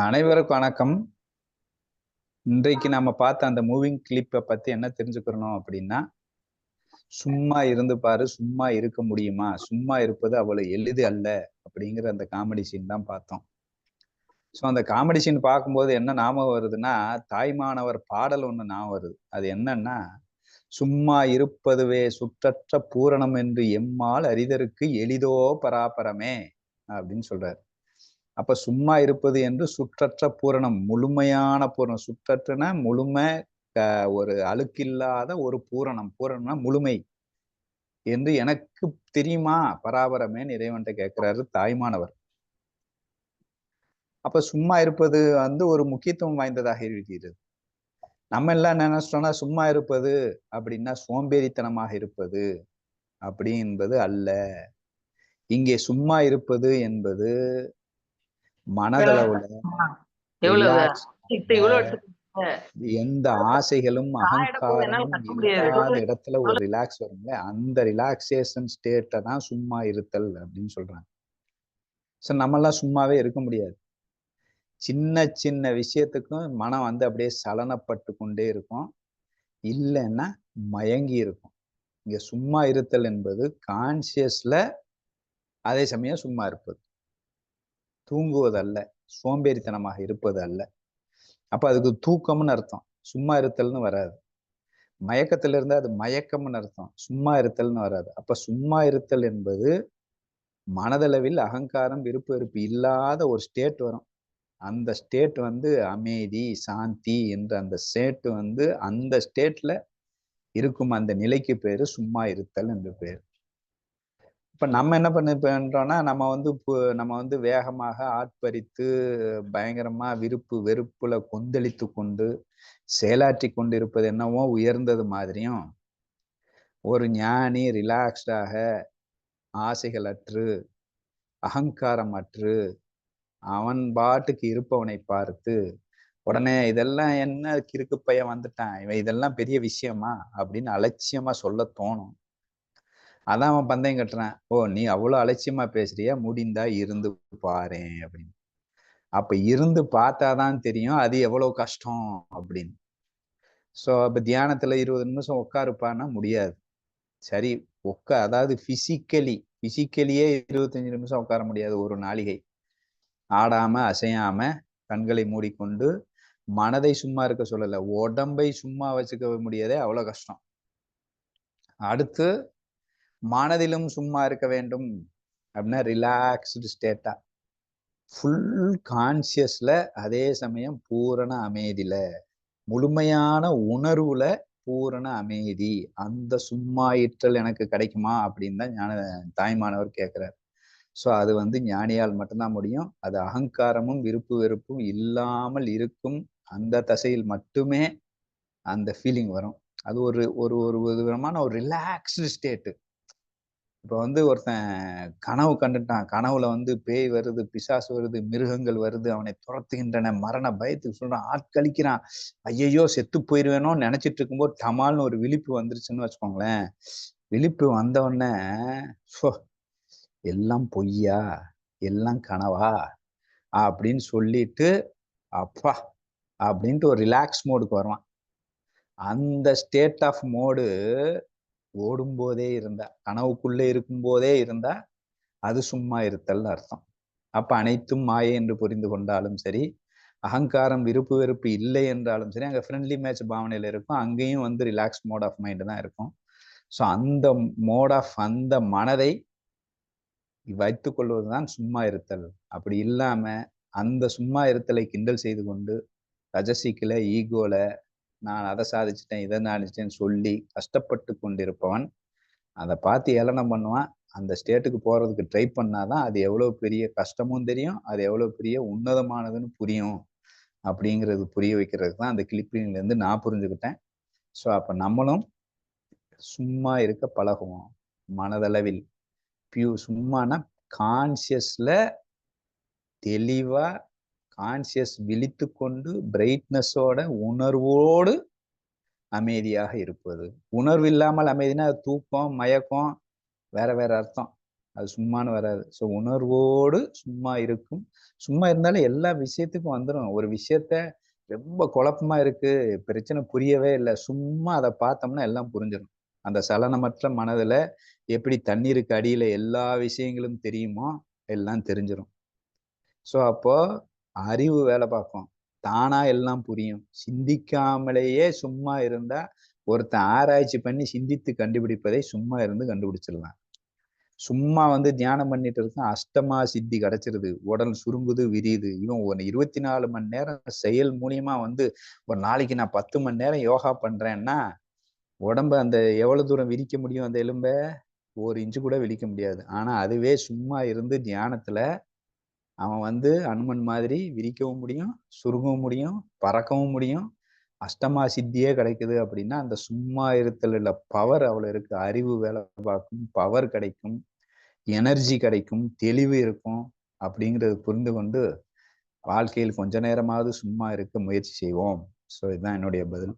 அனைவருக்கும் வணக்கம். இன்றைக்கு நம்ம பார்த்த அந்த மூவிங் கிளிப்பை பத்தி என்ன தெரிஞ்சுக்கிறோம் அப்படின்னா சும்மா இருந்து பாரு சும்மா இருக்க முடியுமா? சும்மா இருப்பது அவ்வளவு எளிது அல்ல அப்படிங்கிற அந்த காமெடி சீன் தான் பார்த்தோம். ஸோ அந்த காமெடி சீன் பார்க்கும்போது என்ன ஞாபகம் வருதுன்னா தாய்மானவர் பாடல் ஒன்று ஞாபகம் வருது. அது என்னன்னா சும்மா இருப்பதுவே சுற்றற்ற பூரணம் என்று எம்மால் அரிதருக்கு எளிதோ பராபரமே அப்படின்னு சொல்றாரு. அப்ப சும்மா இருப்பது என்று சுற்றற்ற பூரணம் முழுமையான பூரணம். சுற்றற்றன முழுமை ஒரு அழுக்கில்லாத ஒரு பூரணம். பூரணம்னா முழுமை. என்று எனக்கு தெரியுமா? பராபரமே இறைவன்ட்ட கேட்கிறாரு தாய்மானவர். அப்ப சும்மா இருப்பது வந்து ஒரு முக்கியத்துவம் வாய்ந்ததாக இருக்கிறது. நம்ம எல்லாம் நினைச்சோம்னா சும்மா இருப்பது அப்படின்னா சோம்பேறித்தனமாக இருப்பது அப்படி என்பது அல்ல. இங்கே சும்மா இருப்பது என்பது மனதளவுல எந்த ஆசைகளும் அகங்காரமும் இல்லாத இடத்துல ஒரு ரிலாக்ஸ் வரும்ல? அந்த ரிலாக்ஸேஷன் ஸ்டேட்டை தான் சும்மா இருத்தல் அப்படின்னு சொல்றாங்க. ஸோ நம்மெல்லாம் சும்மாவே இருக்க முடியாது. சின்ன சின்ன விஷயத்துக்கும் மனம் வந்து அப்படியே சலனப்பட்டு கொண்டே இருக்கும். இல்லைன்னா மயங்கி இருக்கும். இங்க சும்மா இருத்தல் என்பது கான்சியஸ்ல அதே சமயம் சும்மா இருப்பது. தூங்குவதல்ல சோம்பேறித்தனமாக இருப்பது அல்ல அப்ப அதுக்கு தூக்கம்னு அர்த்தம். சும்மா இருத்தல்னு வராது. மயக்கத்துல இருந்தா அது மயக்கம்னு அர்த்தம். சும்மா இருத்தல்னு வராது. அப்ப சும்மா இருத்தல் என்பது மனதளவில் அகங்காரம் விருப்ப வெறுப்பு இல்லாத ஒரு ஸ்டேட் வரும். அந்த ஸ்டேட் வந்து அமைதி சாந்தி என்ற அந்த ஸ்டேட் வந்து அந்த ஸ்டேட்ல இருக்கும் அந்த நிலைக்கு பேரு சும்மா இருத்தல் என்று பேர். இப்ப நம்ம என்ன பண்ணிப்போன்றோம்னா நம்ம வந்து நம்ம வந்து வேகமாக ஆட்பறித்து பயங்கரமா விருப்பு வெறுப்புல கொந்தளித்து கொண்டு செயலாற்றி கொண்டு இருப்பது என்னவோ உயர்ந்தது மாதிரியும் ஒரு ஞானி ரிலாக்ஸ்டாக ஆசைகள் அற்று அகங்காரம் அற்று அவன் பாட்டுக்கு இருப்பவனை பார்த்து உடனே இதெல்லாம் என்ன கிறுக்கு பையன் வந்துட்டான் இவன் இதெல்லாம் பெரிய விஷயமா? அப்படின்னு அலட்சியமா சொல்ல தோணும். அதான் அவன் பந்தயம் கட்டுறான். ஓ நீ அவ்வளவு அலட்சியமா பேசுறியா? முடிந்தா இருந்து பாரு அப்படின்னு. அப்ப இருந்து பார்த்தாதான் தெரியும் அது எவ்வளவு கஷ்டம் அப்படின்னு. ஸோ அப்ப தியானத்துல இருபது நிமிஷம் உட்காருப்பான்னா முடியாது. சரி உட்கா அதாவது பிசிக்கலி பிசிக்கலியே இருபத்தஞ்சு நிமிஷம் உட்கார முடியாது ஒரு நாளிகை. ஆடாம அசையாம கண்களை மூடிக்கொண்டு மனதை சும்மா இருக்க சொல்லலை உடம்பை சும்மா வச்சுக்க முடியாதே அவ்வளவு கஷ்டம். அடுத்து மனதிலும் சும்மா இருக்க வேண்டும் அப்படின்னா ரிலாக்ஸ்டு ஸ்டேட்டா ஃபுல் கான்சியஸில் அதே சமயம் பூரண அமைதியில் முழுமையான உணர்வுல பூரண அமைதி. அந்த சும்மா இற்றல் எனக்கு கிடைக்குமா அப்படின்னு தான் ஞான தாய்மானவர் கேட்குறாரு ஸோ அது வந்து ஞானியால் மட்டும்தான் முடியும். அது அகங்காரமும் விருப்பு வெறுப்பும் இல்லாமல் இருக்கும். அந்த தசையில் மட்டுமே அந்த ஃபீலிங் வரும். அது ஒரு ஒரு ஒரு விதமான ஒரு ரிலாக்ஸ்டு ஸ்டேட்டு இப்போ வந்து ஒருத்தன் கனவு கண்டுட்டான். கனவுல வந்து பேய் வருது பிசாசு வருது மிருகங்கள் வருது அவனை துரத்துகின்றன மரண பயத்துக்கு சொல்றான் ஆட்கழிக்கிறான். ஐயையோ செத்து போயிடுவேனோ நினைச்சிட்டு இருக்கும்போது டமால்னு ஒரு விழிப்பு வந்துருச்சுன்னு வச்சுக்கோங்களேன். விழிப்பு வந்தவுடனே எல்லாம் பொய்யா? எல்லாம் கனவா? அப்படின்னு சொல்லிட்டு அப்பா! அப்படின்ட்டு ஒரு ரிலாக்ஸ் மோடுக்கு வருவான். அந்த ஸ்டேட் ஆஃப் மோடு ஓடும் போதே இருந்தா கனவுக்குள்ளே இருக்கும் போதே இருந்தா அது சும்மா இருத்தல் அர்த்தம். அப்ப அனைத்தும் மாயை என்று புரிந்து கொண்டாலும் சரி அகங்காரம் விருப்பு வெறுப்பு இல்லை என்றாலும் சரி அங்கே ஃப்ரெண்ட்லி மேட்ச் பாவனையில் இருக்கும். அங்கேயும் வந்து ரிலாக்ஸ் மோட் ஆஃப் மைண்ட் தான் இருக்கும். ஸோ அந்த மோட் ஆஃப் அந்த மனதை வைத்து கொள்வதுதான் சும்மா இருத்தல். அப்படி இல்லாம அந்த சும்மா இருத்தலை கிண்டல் செய்து கொண்டு ரஜசிக்கில ஈகோல நான் அதை சாதிச்சிட்டேன் இதை சாதிச்சிட்டேன்னு சொல்லி கஷ்டப்பட்டு கொண்டிருப்பவன் அதை பார்த்து ஏளனம் பண்ணுவான். அந்த ஸ்டேட்டுக்கு போகிறதுக்கு ட்ரை பண்ணாதான் அது எவ்வளோ பெரிய கஷ்டமும் தெரியும் அது எவ்வளோ பெரிய உன்னதமானதுன்னு புரியும் அப்படிங்கிறது புரிய வைக்கிறதுக்கு தான் அந்த கிளிப்பிங்லேருந்து நான் புரிஞ்சுக்கிட்டேன். ஸோ அப்போ நம்மளும் சும்மா இருக்க பழகுவோம் மனதளவில். பியூ சும்மானா கான்சியஸில் தெளிவாக கான்சியஸ் விழித்து கொண்டு பிரைட்னஸோட உணர்வோடு அமைதியாக இருப்பது. உணர்வு இல்லாமல் அமைதினா தூக்கம் மயக்கம் வேற வேற அர்த்தம். அது சும்மானு வராது. ஸோ உணர்வோடு சும்மா இருக்கும். சும்மா இருந்தாலும் எல்லா விஷயத்துக்கும் வந்துடும் ஒரு விஷயத்த ரொம்ப குழப்பமா இருக்கு பிரச்சனை புரியவே இல்லை சும்மா அதை பார்த்தோம்னா எல்லாம் புரிஞ்சிடும் அந்த சலனமற்ற மனதுல எப்படி தண்ணீருக்கு அடியில எல்லா விஷயங்களும் தெரியுமோ எல்லாம் தெரிஞ்சிடும் ஸோ அப்போ அறிவு வேலை பார்க்கும். தானா எல்லாம் புரியும். சிந்திக்காமலேயே சும்மா இருந்தா ஒருத்தன் ஆராய்ச்சி பண்ணி சிந்தித்து கண்டுபிடிப்பதை சும்மா இருந்து கண்டுபிடிச்சிடலாம். சும்மா வந்து தியானம் பண்ணிட்டு இருக்கான் அஷ்டமா சித்தி கிடைச்சிருது உடல் சுருங்குது விரியுது. இவன் ஒரு இருபத்தி நாலு மணி நேரம் செயல் மூலியமா வந்து ஒரு நாளைக்கு நான் பத்து மணி நேரம் யோகா பண்றேன்னா உடம்ப அந்த எவ்வளவு தூரம் விரிக்க முடியும் அந்த எலும்ப? ஒரு இன்ச்சு கூட விரிக்க முடியாது. ஆனா அதுவே சும்மா இருந்து தியானத்துல அவன் வந்து அனுமன் மாதிரி விரிக்கவும் முடியும் சுருங்கவும் முடியும் பறக்கவும் முடியும். அஷ்டமா சித்தியே கிடைக்குது அப்படின்னா அந்த சும்மா இருத்தல் பவர் அவ்வளவு இருக்கு. அறிவு வேலை பார்க்கும் பவர் கிடைக்கும் எனர்ஜி கிடைக்கும் தெளிவு இருக்கும் அப்படிங்கிறது புரிந்து கொண்டு வாழ்க்கையில் கொஞ்ச நேரமாவது சும்மா இருக்க முயற்சி செய்வோம். ஸோ இதுதான் என்னுடைய பதில்.